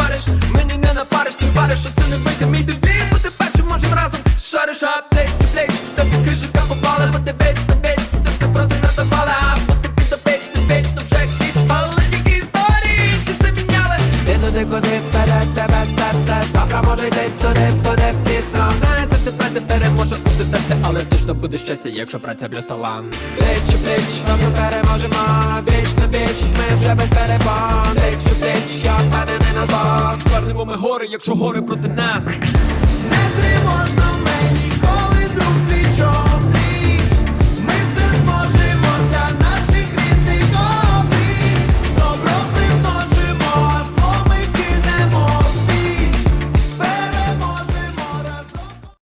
Париш, мені не напариш, ти вариш, що це не вийде. Мій девіз Бути першим можем разом, шариш ти плеч Та під хижика попали, бо ти веч, ти веч Ти ти проти нас напала, а бути під допеч, ти веч, ну вже хіч Але тільки історії, чи це міняли? Ти туди, куди вперед тебе серце? Завтра може йти туди, буде пізно. Знає, завжди праця переможе терти Але точно буде щастя, якщо праця плюс талант Плеч у плеч, разом переможемо. Віч на віч, назад. Звернемо ми гори, якщо гори проти нас